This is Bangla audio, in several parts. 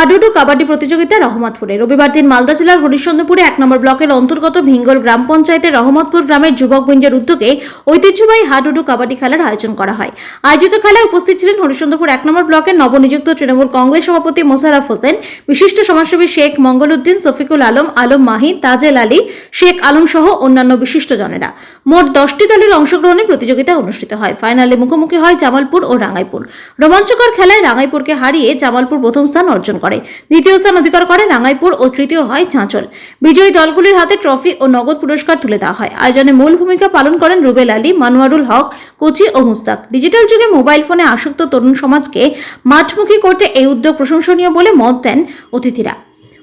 হাডুডু কাবাডি প্রতিযোগিতা রহমতপুরে। রবিবার দিন মালদা জেলার হরিশ্চন্দ্রপুরে এক নম্বর ব্লকের অন্তর্গত ভিঙ্গল গ্রাম পঞ্চায়েতের রহমতপুর গ্রামের যুবক যুবকবৃন্দের উদ্যোগে ঐতিহ্যবাহী হাডুডু কাবাডি খেলার আয়োজন করা হয়। আয়োজিত খেলায় উপস্থিত ছিলেন হরিশ্চন্দ্রপুর এক নম্বর ব্লকের নবনিযুক্ত তৃণমূল কংগ্রেস সভাপতি মোশাররফ হোসেন, বিশিষ্ট সমাজসেবী শেখ মঙ্গলউদ্দিন, শফিকুল আলম আলম মাহি তাজেল আলী, শেখ আলম সহ অন্যান্য বিশিষ্টজনেরা। মোট দশটি দলের অংশগ্রহণে প্রতিযোগিতা অনুষ্ঠিত হয়। ফাইনালে মুখোমুখি হয় জামালপুর ও রাঙ্গাইপুর। রোমাঞ্চকর খেলায় রাঙ্গাইপুরকে হারিয়ে জামালপুর প্রথম স্থান অর্জন করে দ্বিতীয় স্থান অধিকার করে রাঙ্গাইপুর ও তৃতীয় হয় চাঁচল। বিজয়ী দলগুলির হাতে ট্রফি ও নগদ পুরস্কার তুলে দেওয়া হয়। আয়োজনে মূল ভূমিকা পালন করেন রুবেল আলী, মানোয়ারুল হক, কোচি ও মুস্তাক। ডিজিটাল যুগে মোবাইল ফোনে আসক্ত তরুণ সমাজকে মাঠমুখী করতে এই উদ্যোগ প্রশংসনীয় বলে মত দেন অতিথিরা।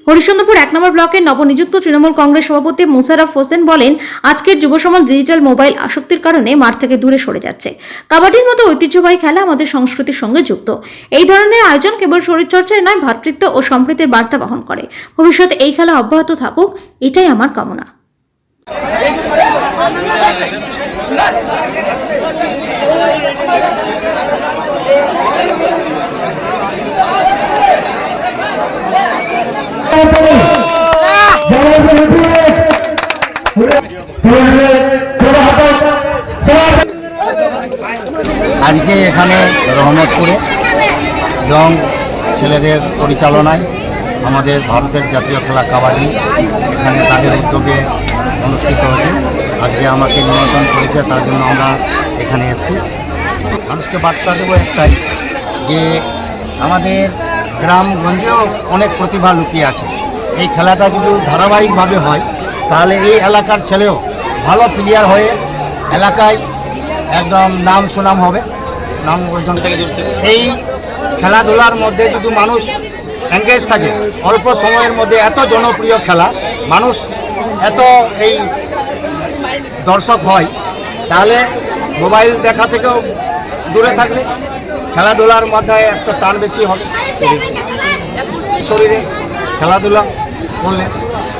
হরিশ্চন্দ্রপুর এক নম্বর ব্লকের নবনিযুক্ত তৃণমূল কংগ্রেস সভাপতি মুশারফ হোসেন বলেন, আজকের যুব সমাজ ডিজিটাল মোবাইল আসক্তির কারণে মাঠ থেকে দূরে সরে যাচ্ছে। কাবাডির মতো ঐতিহ্যবাহী খেলা আমাদের সংস্কৃতির সঙ্গে যুক্ত। এই ধরনের আয়োজন কেবল শরীরচর্চায় নয় ভ্রাতৃত্ব ও সম্প্রীতির বার্তা বহন করে। ভবিষ্যতে এই খেলা অব্যাহত থাকুক, এটাই আমার কামনা। আজকে এখানে রহমতপুরে জং ছেলেদের পরিচালনায় আমাদের ভারতের জাতীয় খেলা কাবাডি এখানে তাদের উদ্যোগে অনুষ্ঠিত হয়েছে। আজকে আমাকে নিমন্ত্রণ করেছে, তার জন্য আমরা এখানে এসেছি। মানুষকে বার্তা দেবো একটাই, যে আমাদের গ্রামগঞ্জেও অনেক প্রতিভা লুকিয়ে আছে। এই খেলাটা যদি ধারাবাহিকভাবে হয়, তাহলে এই এলাকার ছেলেও ভালো প্লেয়ার হয়ে এলাকায় একদম নাম সুনাম হবে। নাম অর্জন এই খেলাধুলার মধ্যে যদি মানুষ এঙ্গেজ থাকে, অল্প সময়ের মধ্যে এত জনপ্রিয় খেলা, মানুষ এত এই দর্শক হয়, তাহলে মোবাইল দেখা থেকেও দূরে থাকলে খেলাধুলার মাধ্যমে একটা টান বেশি হবে। শরীরে খেলাধুলা করলে